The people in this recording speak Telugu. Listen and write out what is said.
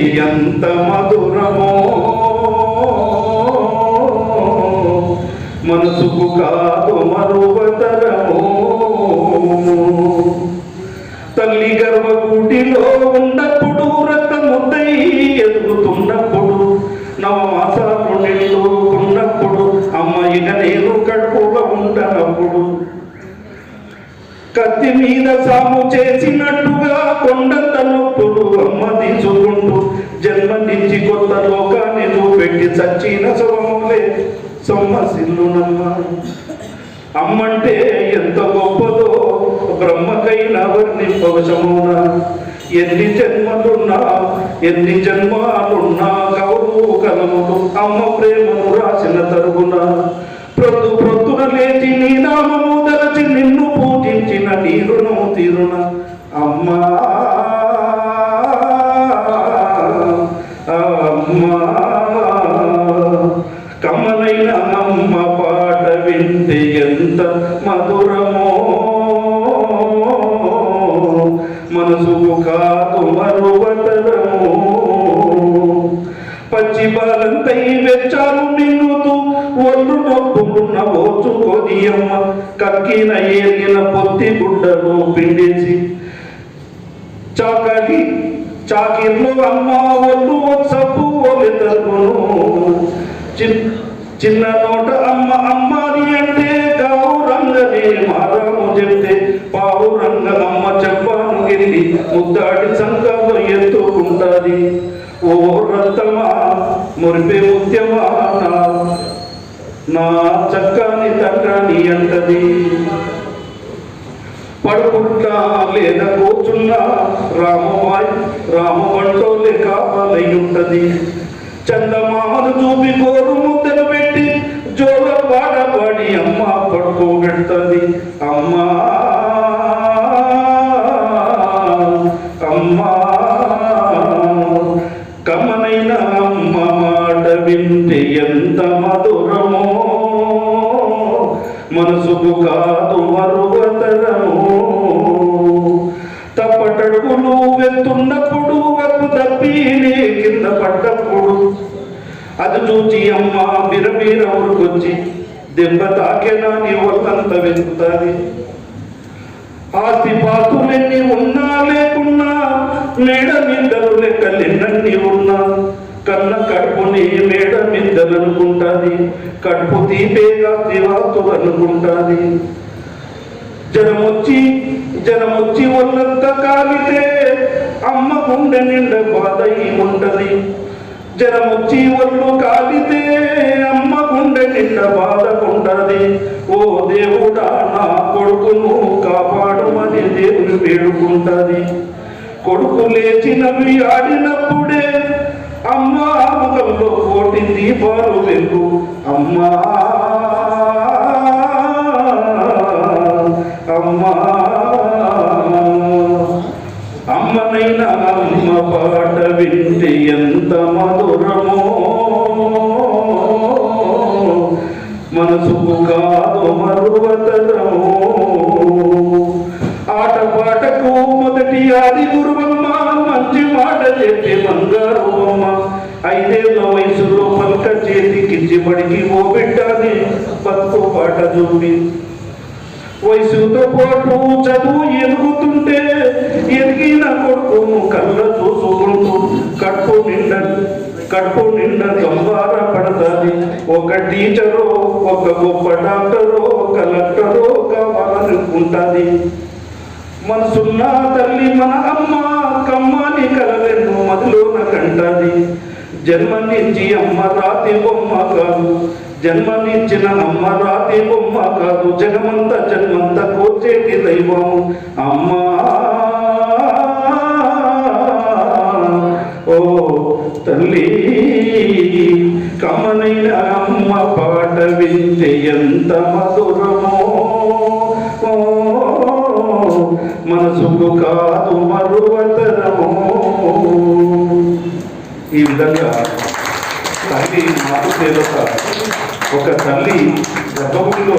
ఎంత మధురమో. మనసుకు కాదు మరువతరము తల్లి గర్భగుడిలో ఉన్నప్పుడు రక్తముద్దై ఎదుగుతున్నప్పుడు నవమాసాలు నిండుకున్నప్పుడు అమ్మాయిగా నేను కడుపులో కత్తి మీద సాము చేసినట్టుగా కొండంత నొప్పులు అమ్మ తీసుకుంటూ జన్మనిచ్చి కొత్త లోకాన్ని చూపెట్టి చచ్చిన శవములే సొమ్మసిల్లునమ్మ అమ్మంటే ఎంత గొప్పదో బ్రహ్మకైనా వర్ణింపవశమున. ఎన్ని జన్మలున్నా ఎన్ని జన్మాలున్నా కవులు కలములు అమ్మ ప్రేమను రాసిన తరుగున. ప్రొద్దు ప్రొద్దున లేచి నీ నామము రుణము తీరున అమ్మా అమ్మా కమ్మలైన అమ్మ పాట వింటే ఎంత మధురమో మనసుకు కాదు మరువతరము పచ్చి బాలంతై వెచ్చాలు నిన్నుతూ ఒళ్ళు నొప్పుకున్న కక్కిన ఏరిగిన పొత్తి గుడ్డను పిండేసి చాకలి చాకిర్లు అమ్మ ఒళ్ళు సబ్బు ఒలి చిన్న నోట అమ్మ అమ్మాని అంటే గావు మారాము చెప్తే పావు రంగ అమ్మ చెప్పాను గిరి ముద్దాడి సంఘంలో ఎత్తుకుంటాది. ఓ రత్తమా మురిపే ముత్యమా నా నా అంటది. పడుకుంటా లేదా కూర్చున్నా రామమాయ్ రామబంటోలే లేక ఉంటది చందమామను చూపి కోరు ముద్దలు పెట్టి జోడ పాట పాడి అమ్మ పడుకోబెడుతుంది అమ్మా అమ్మా కమనైన అమ్మ మాట వింటే ఎంత మధుర మనసుకు కాదు మరువతనము. తప్పటడుగులు వెళ్తున్నప్పుడు వరకు తప్పి నీ కింద పడ్డప్పుడు అది చూచి అమ్మ బిరబీర ఊరుకొచ్చి దెబ్బ తాకేనా నీ ఒళ్ళంత వెతుకుతాది. ఆస్తి పాతులెన్ని ఉన్నా లేకున్నా మేడ మిద్దలు లెక్కలు ఉన్నా కన్న కడుపుని మేడ మిద్దలు అనుకుంటాది కడుపు తీపేగా దివాతులు అనుకుంటాది జనమొచ్చి జనమొచ్చి ఒళ్ళంతా కాలితే అమ్మ గుండె నిండా బాధ ఉంటది జనమొచ్చి ఒళ్ళు కాలితే అమ్మ గుండె నిండా బాధకుంటది ఓ దేవుడా నా కొడుకును కాపాడమని దేవుని వేడుకుంటది. కొడుకు లేచినవి ఆడినప్పుడే అమ్మా ముఖంలో కోటి దీపాలు వెళ్ళు అమ్మా అమ్మా అమ్మనైన అమ్మ పాట వింటే ఎంత మధురమో. మనసుకు కాదు మరువతరమో ఆట పాటకు మొదటి ఆది గురువమ్మ మంచి మాట చెప్పి బంగారు ఐదేళ్ళ వయసులో పలక చేతికిచ్చి బడికి ఓ బిడ్డని బతుకు పాట చూపి వయసుతో పాటు చదువు ఎదుగుతుంటే ఎదిగిన కొడుకును కళ్ళ చూసుకుంటూ కట్టు నిండ కట్టు నిండ సంబార పడతాది. ఒక టీచరు ఒక గొప్ప డాక్టరో కలెక్టరో కావాలనుకుంటాది. మనసున్న తల్లి మన అమ్మ కమ్మని కలవెన్ను మదిలోన కంటాది. జన్మనిచ్చి అమ్మ రాతి బొమ్మ కాదు. జన్మనిచ్చిన అమ్మ రాతి బొమ్మ కాదు. జగమంత జన్మంత కోచేటి దైవం అమ్మ! ఓ తల్లి కమ్మనైన అమ్మ పాట వింటే ఎంత మధురమో. మనసుకు కాదు మరువతరమో. ఈ విధంగా తల్లి మాకు ఒక తల్లి గర్భగుడిలో